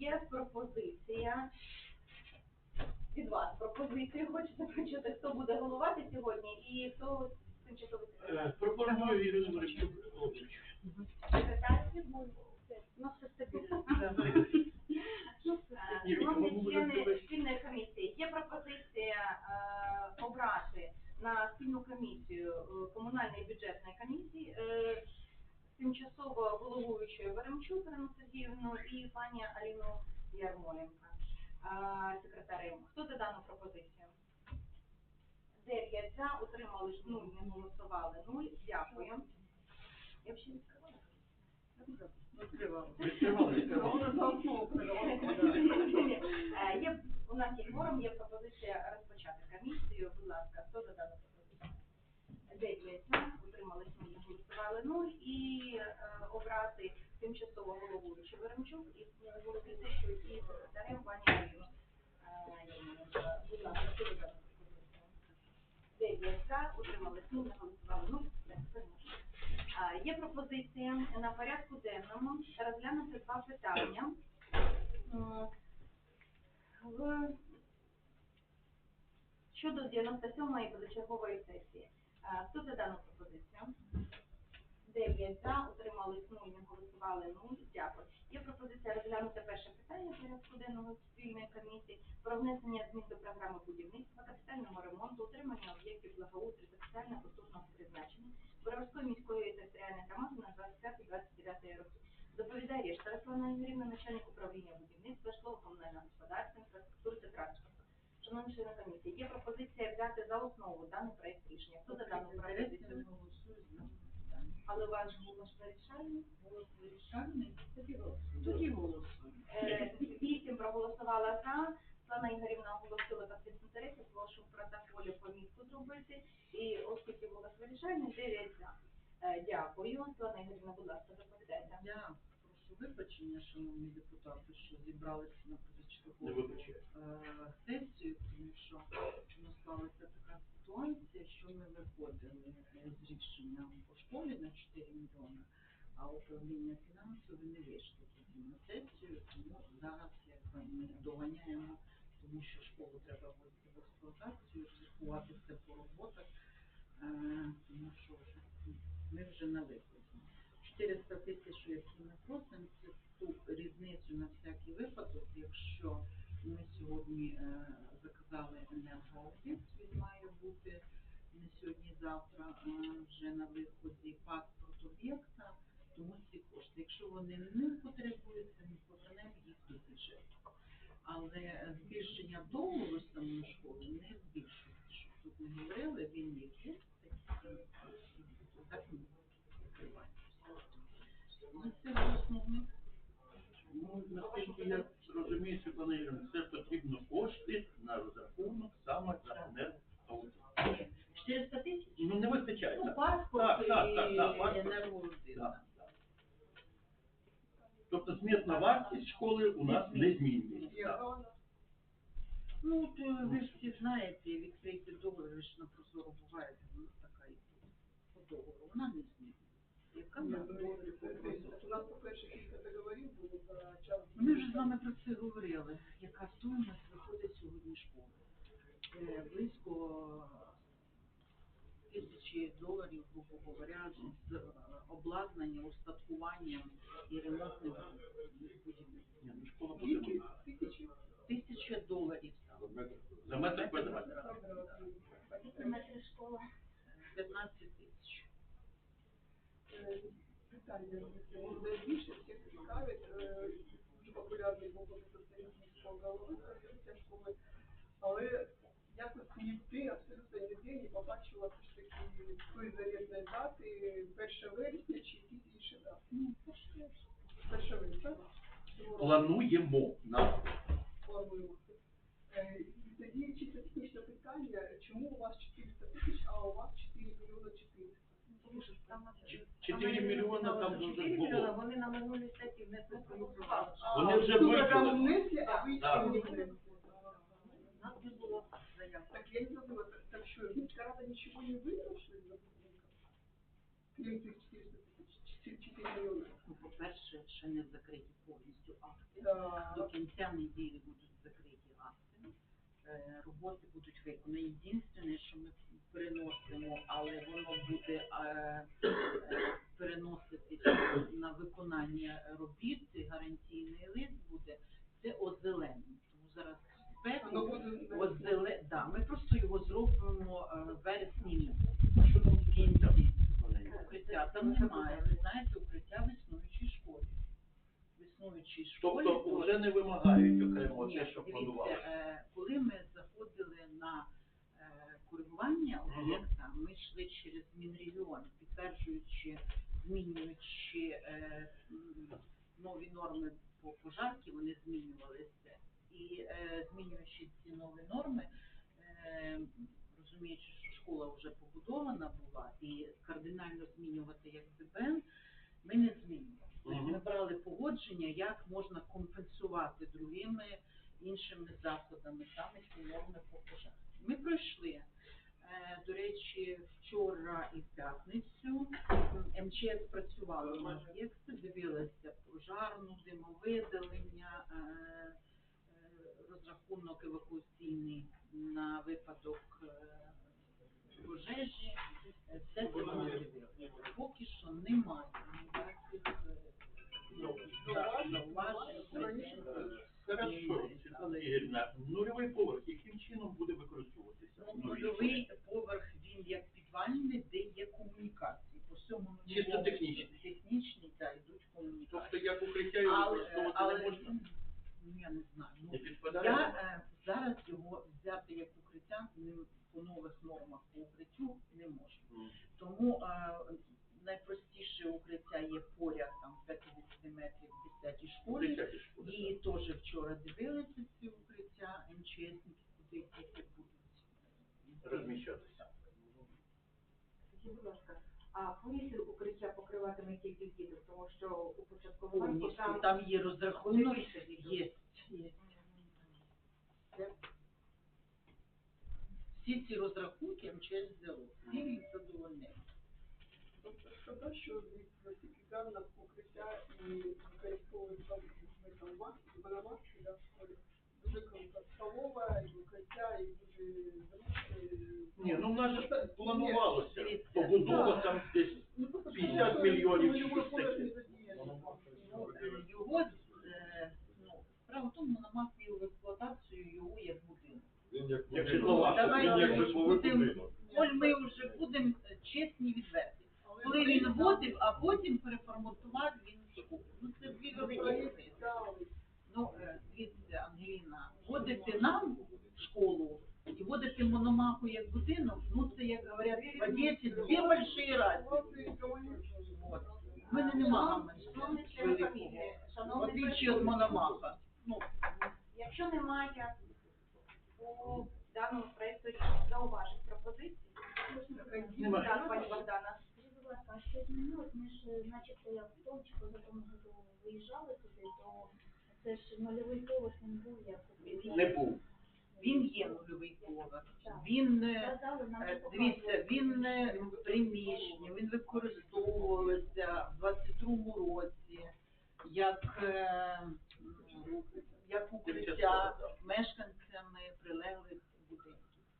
є пропозиція від вас пропозицію. Хочете почути, хто буде головати сьогодні і хто тимчасовий секретар. Е, Пропоную Ірину Маричук. Ну, все стабільно. Шановні члени спільної комісії, є пропозиція е, обрати на спільну комісію е, комунальної бюджетної комісії е, тимчасово головуючою Веремчук Ірину Сергіївну і пані Аліну Ярмоленко секретарем. Хто за дану пропозицію? Дев'ять за, утримались нуль, не голосували нуль. Дякую. Я відкривала. Відкривали, відкривали. Е, Є, у нас є форум, є пропозиція розпочати комісію. Будь ласка, хто за дану пропозицію? Дев'ять за, утримались нуль, не голосували. І е, обрати тимчасово головуючу Веремчук і головуючу і секретарем пані Аліну. Е. Будь ласка, пропозицію? Дев'ять за, утримались нуль, не голосували нуль. Все, це можна. А, Є пропозиція на порядку денному розглянути два питання. В... Щодо 97-ї позачергової сесії. Хто за дану пропозицію? Дев'ять за, утримались нуль, не голосували нуль. Дякую. Є пропозиція розглянути перше питання порядку денного спільної комісії про внесення змін до програми будівництва, капітального ремонту, утримання об'єктів благоустрою та соціально-культурного призначення Боровської міської територіальної громади на 25-29 роки. Доповідає решта Руслана Ігорівна, начальник управління будівництва, житлово-комунального господарства, інфраструктури та транспорту. Шановні члени комісії, є пропозиція взяти за основу даний проект рішення. Хто за дану пропозицію? Але ваш голос вирішальний. Тоді голосуємо. Е, Вісім проголосувала за. Слана Ігорівна оголосила конфлікт інтересів, прошу в протоколі помітку зробити. І оскільки голос вирішальний, дев'ять за. Е, Дякую. Слана Ігорівна, будь ласка, доповідайте. Я прошу вибачення, шановні депутати, що зібралися на Не позачергову е, сесію, тому що у сталася така ситуація, що ми виходили з рішенням по школі на 4 мільйони, а управління фінансове не вийшло тоді на сесію, тому зараз якби ми доганяємо, тому що школу треба вводити в експлуатацію, рахувати все по роботах, е, тому що ми вже на виході. 400 тисяч, які ми просимо, це ту різницю на всякий випадок, якщо ми сьогодні е, заказали енергоаудит, він має бути не сьогодні, завтра е, вже на виході паспорт об'єкта, тому ці кошти. Якщо вони не потребуються, ми повернемо їх до бюджету. Але збільшення договору самої школи не збільшується. Щоб тут не говорили, він є є, так ми покриваємо. Ну, наскільки я розумію, Світлана Ігорівна, це потрібно кошти на розрахунок саме за енергоаудит. 400 тисяч? Ну, не вистачає. Ну, так. паспорт Так, так, так, і паспорт. енергоаудит. Так, так. Тобто смітна вартість школи у нас не змінюється. Ну, от, е, ви ж всі знаєте, відкрийте договір, ви ж на прозоро буває, вона така і. По договору, вона не змінюється. Яка Ні, договорі У нас, по-перше, кілька договорів було за час. Ми вже з вами про це говорили. Яка стоїмость виходить сьогодні школи? Е, Близько тисячі доларів, грубо говоря, з е, обладнанням, устаткуванням і ремонтним будівництвом. Ну, школа Скільки? потрібна. Тисячі? Тисяча доларів там. За метр квадратний. Метри школа. 15 тисяч. Е, Питання, найбільше всіх цікавить, дуже популярний був міського голови, ця школи, але якось ніде, абсолютно ніде не побачила все ж таки заветної дати, 1 вересня чи якісь інші дати. Ну, 1 вересня. Плануємо на плануємо. Е, тоді чисто технічне питання, чому у вас 400 тисяч, а у вас 4 мільйони 400? Тому що там 4 мільйони там вже 4 мільйони, було. вони на минулій сесії внесли свою. Вони вже програму внесли, а ви Так. ще не внесли. У нас не було заяв. Так я не так- так що, міська рада нічого не виграла, що ли? Крім цих 400 тисяч, 4 мільйони? Ну, по-перше, ще не закриті повністю акти. Да. До кінця неділі будуть закриті акти, е, роботи будуть виконані. Єдине, що ми переносимо, але воно буде е, е, переноситися на виконання робіт, і гарантійний лист буде, це озеленення. Тому зараз спеку озеле... да, ми просто його зробимо е, в вересні місяці. В кінці. Укриття там немає. Ви знаєте, укриття в існуючій школі. В існуючій школі. Тобто вже не вимагають окремо Ні, те, що дивіться, планувалося. е, коли ми заходили на коригування об'єкта, ми йшли через Мінрегіон, підтверджуючи, змінюючи е, нові норми по пожарки, вони змінювалися. І е, змінюючи ці нові норми, е, розуміючи, що школа вже побудована була, і кардинально змінювати як ДБН, ми не змінювали. Тобто Ми брали погодження, як можна компенсувати другими іншими заходами саме ці норми по пожежі. Ми пройшли. Речі, вчора і в п'ятницю МЧС працювала на об'єкти, дивилася пожарну, димовидалення, е, е, розрахунок евакуаційний на випадок е, пожежі. Все це вони дивилися. Поки що немає ніяких. Хорошо, Світлана нульовий поверх яким чином буде використовуватися? Ну, Нульовий підвальний, де є комунікації. По всьому Чисто нульовому технічні. технічні, та йдуть Тобто комунікації. як укриття його використовувати не можна? ну, я не знаю. Не Ну, підпадає? я е, зараз його взяти як укриття не, по нових нормах по укриттю не можу. М. Тому е, найпростіше укриття є поряд там 50 метрів в 10 школі. Дитячі школи, І теж вчора дивилися ці укриття МЧСники, куди діти будуть так, розміщатися. Скажіть, будь ласка, повністю укриття покриватиме тільки діток, тому що у початковому ранку повністю. там Там є розрахунок, більше діток. є. є. Всі ці розрахунки МЧС взяло. Всі їх задовольнили. Тобто шкода, що від сертифікатів укриття і використовують там там маски, да, Столова, і укриття, і дуже. Ні, ну в нас же ж планувалося. Побудова там десь Ну, 50 мільйонів чи щось таке. Ну, е, Його, е, ну, справа в тому, на мафію в експлуатацію його як будинок. Він як Як будинок. житлова. Він як ми житловий будемо- будинок. Коль ми вже будемо е, чесні відверті. Коли він вводив, а потім переформатував він школу. Ну це дві великі різниці. цікавий. Ну, е, дивіться, Ангеліна, вводити нам в школу і вводити мономаху як будинок, ну це, як говорять в Одесі, дві больші. В мене немає Шановні члени великого. В від мономаха. Ну, Якщо немає по даному проекту рішення зауважень пропозицій, так, пані Богдана. Будь ласка, а що змінилось? Ми ж е, начебто як в тому чи позатому году виїжджали туди, то це ж нульовий поверх він був як. Не був. він є нульовий поверх. Він е, Казали, нам Е, Дивіться, показували. він е, в приміщенні, він використовувався в 22-му році як, е, м, як укриття мешканцями прилеглих будинків.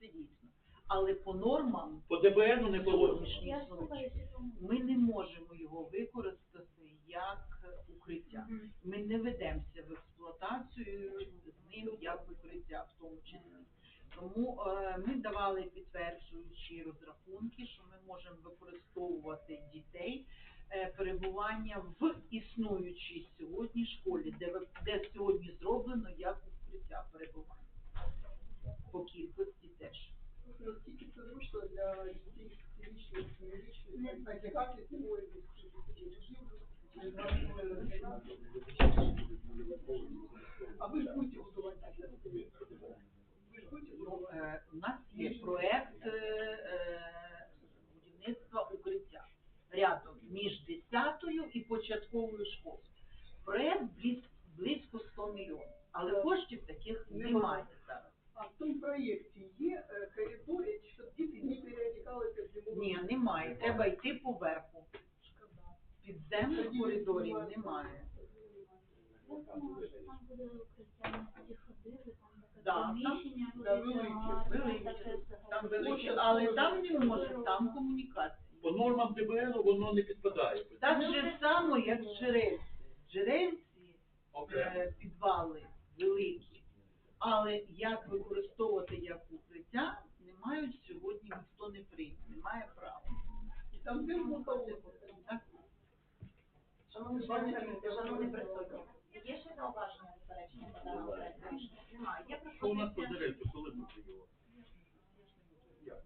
Це дійсно. Але по нормам По ДБНу не було. ми не можемо його використати як укриття. Ми не ведемося в експлуатацію з ним як укриття в тому числі. Тому е, ми давали підтверджуючі розрахунки, що ми можемо використовувати дітей е, перебування в існуючій сьогодні школі, де, де сьогодні зроблено як укриття перебування. По кількості теж. Наскільки це зручно для дітей фізичних, фізичних, одягати зимою А ви ж будете готувати? У нас є проект е, е, будівництва укриття рядом між 10 і початковою школою. Проект близько 100 мільйонів, але коштів таких Немає. зараз. А в тому проєкті є е, коридори, щоб діти не переодягалися в зимову? Ні, немає. Треба йти поверху. Підземних коридорів немає. Там буде укриття, ходили, там приміщення да, велике, велике. Там велике, але там не може, там комунікація. По нормам ДБР воно не підпадає. Так же само, як джерельці. Джерельці е, підвали великі, але як використовувати як укриття, не мають сьогодні ніхто не прийме, не має права. І там де? Шановні присутні, є ще зауваження заперечення по даному проекту рішення? Немає. Є Що у нас по пропозиція, директу, коли буде його? Як?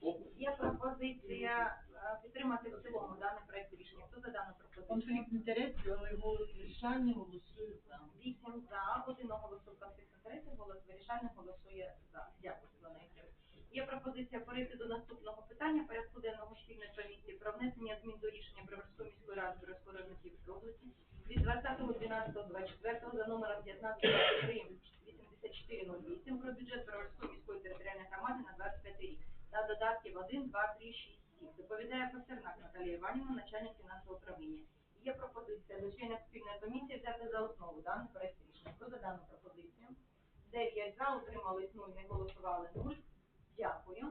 Оп. є пропозиція е, підтримати в цілому даний проект рішення. Хто за дану пропозицію? Конфлікт інтересів, але голос вирішальний голосує за. Вісім за, один голосує конфлікт інтересів, голос вирішальний голосує за. Дякую, Світлана Ігорівна. Є пропозиція перейти до наступного питання порядку денного спільної комісії про внесення змін до рішення Броварської міської ради Броварської районної Київської області від 20.12.24 за номером 1523 8408 про бюджет Броварської міської територіальної громади на 25 рік та додатків 1, 2, 3, 6, 7. Доповідає Пастернак Наталія Іванівна, начальник фінансового управління. Є пропозиція членів спільної комісії взяти за основу даний проект рішення. Хто за дану пропозицію? Дев'ять за, утримались нуль, не голосували нуль. Дякую.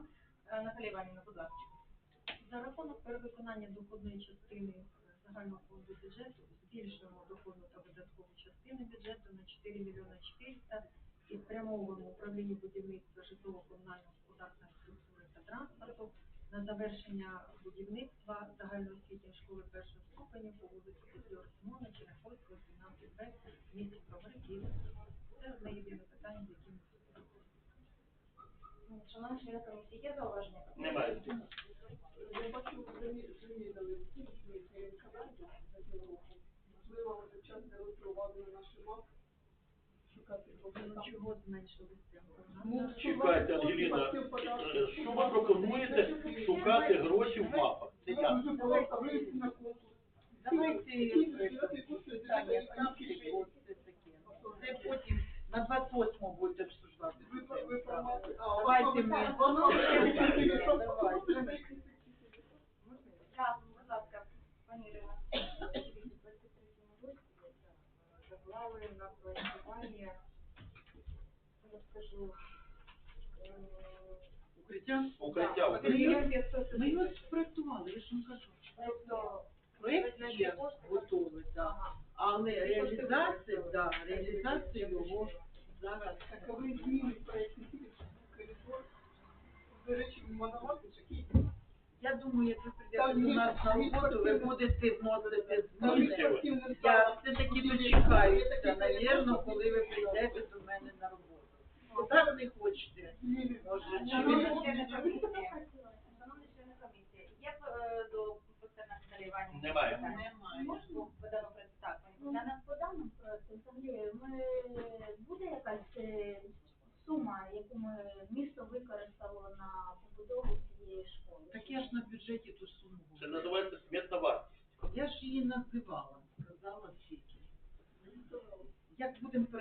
Е, Наталія Іванівна, будь ласка. За рахунок перевиконання доходної частини загального фонду бюджету збільшуємо доходну та видаткову частини бюджету на 4 мільйони 400 і спрямовуємо управління будівництва житлово-комунального господарства інфраструктури та транспорту на завершення будівництва загальноосвітньої школи першого ступеня по вулиці Петріо Симона, Черняховського, 17Б, місті Бровари, Це одне єдине питання, з яким ми М, Шановні члени комісії, є зауваження? Немає. Чого зменшилися? Ну, Чекайте, Ангеліна, е, що ви пропонуєте шукати гроші в мапах? Це як? Давайте питання ставки, бо це таке. Це потім на 28 будете обсуждати. Давайте ми. Так, будь ласка, пані Ірина. заклали на проєктування, я скажу, Укриття? Укриття, укриття.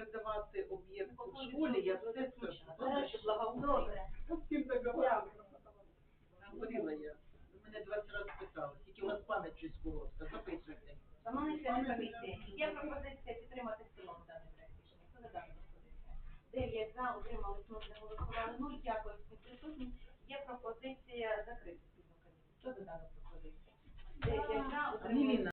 передавати об'єкт у школі, я все скажу. Добре, благоустрій. З ким договорилися. Говорила я. Мене 20 разів питали. Тільки у вас пам'ять щось коротка. Записуйте. Шановні є пропозиція підтримати в цілому даний проект рішення. За дану пропозицію? 9 за, утримались, голосували. 0, дякую всім присутнім. Є пропозиція закрити спільну комісію. Хто за дану пропозицію? 9 за, утримались.